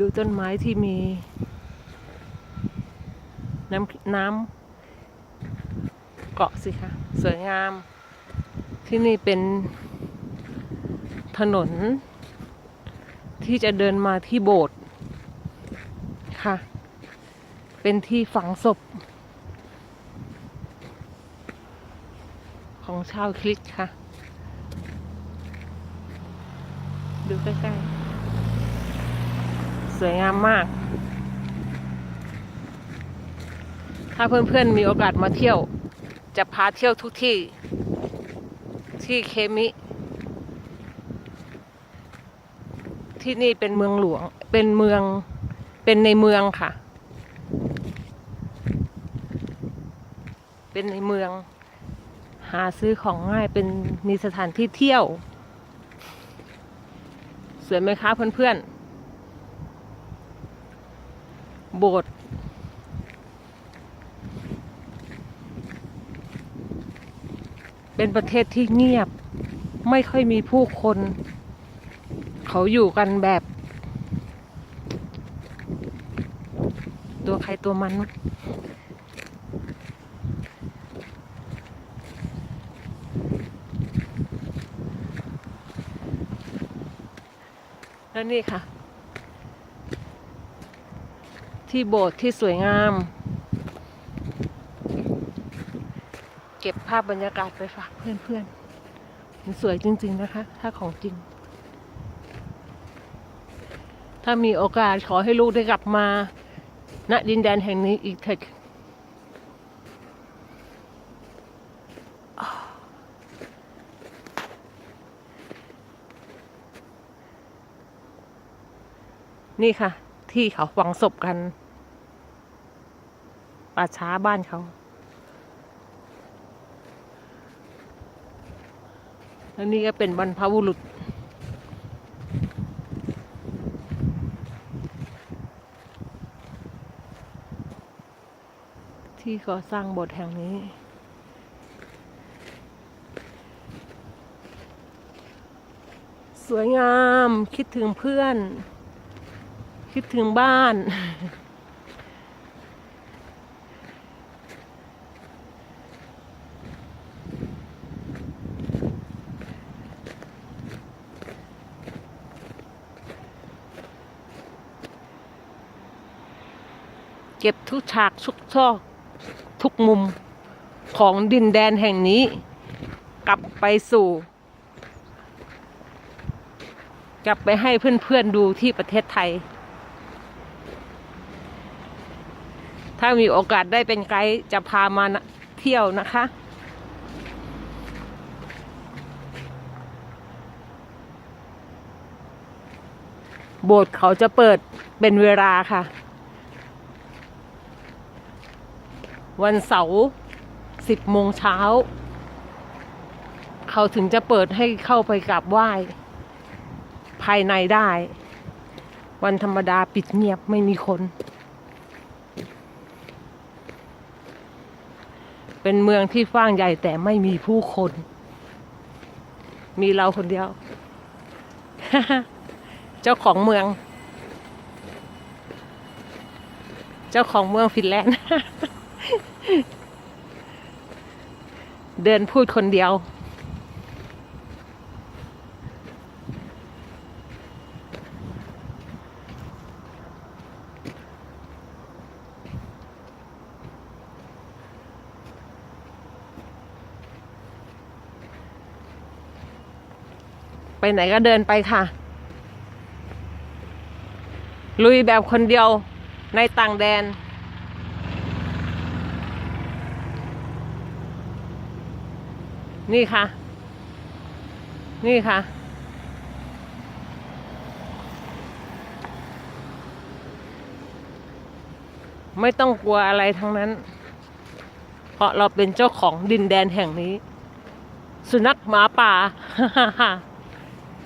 ดูต้นไม้ที่มี น้ำน้ำเกาะสิคะ สวยงาม ที่นี่เป็นถนน ที่จะเดินมาที่โบสถ์ค่ะ เป็นที่ฝังศพ ของชาวคริสต์ค่ะ ดูใกล้ๆ สวยงามมาก ถ้าเพื่อนๆมีโอกาสมาเที่ยว จะพาเที่ยวทุกที่ที่เคมิ ที่นี่เป็นเมืองหลวง เป็นเมือง เป็นในเมืองค่ะ เป็นในเมือง หาซื้อของง่ายเป็นมีสถานที่เที่ยว สวยไหมคะเพื่อนๆ โบสถ์เป็นประเทศที่เงียบ ไม่ค่อยมีผู้คน เขาอยู่กันแบบ ตัวใครตัวมันแล้วนี่ค่ะ ที่โบสถ์ที่สวยงาม เก็บภาพบรรยากาศไปฝากเพื่อนๆมันสวยจริง ๆนะคะ ถ้าของจริง ถ้ามีโอกาสขอให้ลูกได้กลับมา ณดินแดนแห่งนี้อีกเถิดนี่ค่ะ ที่เขาฝังศพกัน ป่าช้าบ้านเขาแล้วนี่ก็เป็นบรรพบุรุษ ที่ก่อสร้างโบสถ์แห่งนี้ สวยงามคิดถึงเพื่อน คิดถึงบ้าน เก็บทุกฉากทุกซอกทุกมุมของดินแดนแห่งนี้ กลับไปสู่ กลับไปให้เพื่อนๆดูที่ประเทศไทย ถ้ามีโอกาสได้เป็นไกด์จะพามาเที่ยวนะคะโบสถ์เขาจะเปิดเป็นเวลาค่ะ วันเสาร์สิบโมงเช้า เขาถึงจะเปิดให้เข้าไปกราบไหว้ ภายในได้ วันธรรมดาปิดเงียบไม่มีคน เป็นเมืองที่ฟ้างใหญ่แต่ไม่มีผู้คน มีเราคนเดียว เจ้าของเมือง เจ้าของเมืองฟินแลนด์ เดินพูดคนเดียว ไปไหนก็เดินไปค่ะ ลุยแบบคนเดียวในต่างแดน นี่ค่ะ นี่ค่ะ ไม่ต้องกลัวอะไรทั้งนั้น เพราะเราเป็นเจ้าของดินแดนแห่งนี้ สุนัขหมาป่า